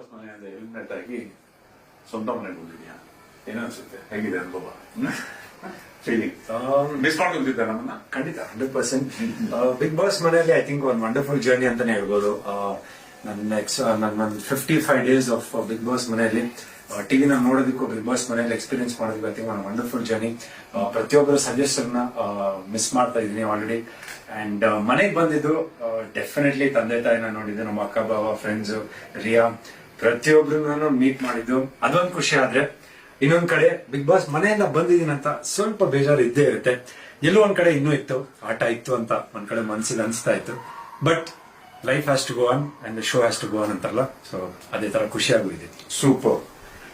Boss ಮನೆಯಿಂದ eliminate ಆಗಿ ಸ್ವಂತ ಮನೆಗೆ ಬಂದಿದ್ಯಾ? ಏನನ್ಸುತ್ತೆ ಹೇಗಿದೆ ಅನುಭವ? ಫೀಲಿಂಗ್ ಮಿಸ್ ಮಾಡ್ಕೊಂಡಿದ್ದೆ ನಮ್ಮನ್ನ? ಖಂಡಿತ. ಹಂಡ್ರೆಡ್ ಪರ್ಸೆಂಟ್ ಬಿಗ್ ಬಾಸ್ ಮನೆಯಲ್ಲಿ ಐ ಥಿಂಕ್ ಒಂದು ವಂಡರ್ಫುಲ್ ಜರ್ನಿ ಅಂತಾನೆ ಹೇಳ್ಬೋದು. ನನ್ನ ನೆಕ್ಸ್ಟ್ ನನ್ನ fifty five days of Bigg Boss ಮನೆಯಲ್ಲಿ ಟಿವಿನ ನೋಡೋದಕ್ಕೂ ಬಿಗ್ ಬಾಸ್ ಮನೆಯಲ್ಲಿ ಎಕ್ಸ್ಪೀರಿಯನ್ಸ್ ಮಾಡೋದಕ್ಕೂ ಐ ಥಿಂಕ್ ಒಂದು ವಂಡರ್ಫುಲ್ ಜರ್ನಿ ಪ್ರತಿಯೊಬ್ಬರ ಸಜೆಸ್ಟನ್ ಮಿಸ್ ಮಾಡ್ತಾ ಇದ್ದೀನಿ ಆಲ್ರೆಡಿ ಅಂಡ್ ಮನೆಗೆ ಬಂದಿದ್ದು ಡೆಫಿನೆಟ್ಲಿ ತಂದೆ ತಾಯಿನ ನೋಡಿದ್ದೆ ನಮ್ಮ ಅಕ್ಕ ಬಾಬಾ ಫ್ರೆಂಡ್ಸ್ ರಿಯಾ. ಪ್ರತಿಯೊಬ್ಬರನ್ನು ಮೀಟ್ ಮಾಡಿದ್ದು. ಅದೊಂದು ಖುಷಿ ಆದ್ರೆ, ಇನ್ನೊಂದ್ ಕಡೆ ಬಿಗ್ ಬಾಸ್ ಮನೆಯಿಂದ ಅಂತ ಸ್ವಲ್ಪ ಬೇಜಾರು ಇದ್ದೇ ಇರುತ್ತೆ. ಎಲ್ಲೋ ಒಂದ್ ಕಡೆ ಇನ್ನೂ ಇತ್ತು, ಆಟ ಇತ್ತು ಅಂತ ಒಂದ್ ಕಡೆ ಮನ್ಸಿಗೆ ಅನ್ಸ್ತಾ ಇತ್ತು. But life has to go on and show has to go on ಅಂತಲ್ಲ ಸೊ ಅದೇ ತರ ಖುಷಿಯಾಗೂ ಇದೆ. ಸೂಪರ್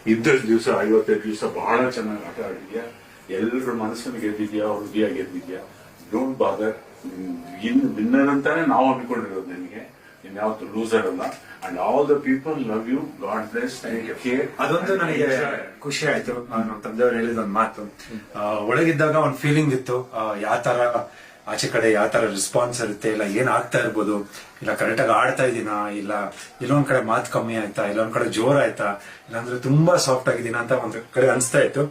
ಇದ್ದಷ್ಟು ದಿವಸ, ಐವತ್ತೈದು ದಿವಸ ಬಹಳ ಚೆನ್ನಾಗಿ ಆಟ ಆಡಿದ್ಯಾ? ಎಲ್ಲರ ಮನಸ್ಸನ್ನು ಗೆದ್ದಿದ್ಯಾ? ಹೃದಯ ಗೆದ್ದಿದ್ಯಾ ಡೋಂಟ್ ಬಾದರ್ ಇನ್ನು ವಿನ್ನರ್ ಅಂತಾನೆ ನಾವು ಅನ್ಕೊಂಡಿರೋದು ನಿನಗೆ. ಇನ್ಯಾವತ್ತು ಲೂಸರ್ ಅಲ್ಲ. And all the people love you God bless ಅದೊಂದು ನನಗೆ ಖುಷಿ ಆಯ್ತು. ನಮ್ಮ ತಂದೆಯವರು ಹೇಳಿದ ಒಂದು ಮಾತು. ಆ, ಒಳಗಿದ್ದಾಗ ಒಂದು ಫೀಲಿಂಗ್ ಇತ್ತು. ಯಾವ ತರ ಆಚೆ ಕಡೆ ಯಾವ ತರ ರೆಸ್ಪಾನ್ಸ್ ಇರುತ್ತೆ ಇಲ್ಲ ಏನ್ ಆಗ್ತಾ ಇರ್ಬೋದು ಇಲ್ಲ ಕರೆಕ್ಟಾಗಿ ಆಡ್ತಾ ಇದೀನಾ ಇಲ್ಲ ಇಲ್ಲೊಂದ್ ಕಡೆ ಮಾತು ಕಮ್ಮಿ ಆಯ್ತಾ ಇಲ್ಲೊಂದ್ ಕಡೆ ಜೋರ್ ಆಯ್ತಾ ಇಲ್ಲಾಂದ್ರೆ ತುಂಬಾ ಸಾಫ್ಟ್ ಆಗಿದ್ದೀನಿ ಅಂತ ಒಂದ್ ಕಡೆ ಅನ್ಸ್ತಾ ಇತ್ತು.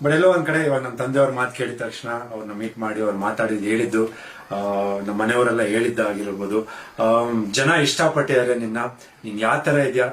ಬಟ್ ಎಲ್ಲೋ ಒಂದ್ ಕಡೆ ಇವಾಗ ನಮ್ಮ ತಂದೆಯವ್ರ ಮಾತು ಕೇಳಿದ ತಕ್ಷಣ ಅವ್ರನ್ನ ಮೀಟ್ ಮಾಡಿ ಅವ್ರು ಮಾತಾಡಿದ್ ಹೇಳಿದ್ದು ಆ, ನಮ್ಮ ಮನೆಯವರೆಲ್ಲ ಹೇಳಿದ್ದಾಗಿರ್ಬೋದು. ಜನ ಇಷ್ಟಪಟ್ಟಿದ್ದಾರೆ ನಿನ್ನ. ನೀನ್ ಯಾವ ತರ ಇದೆಯಾ?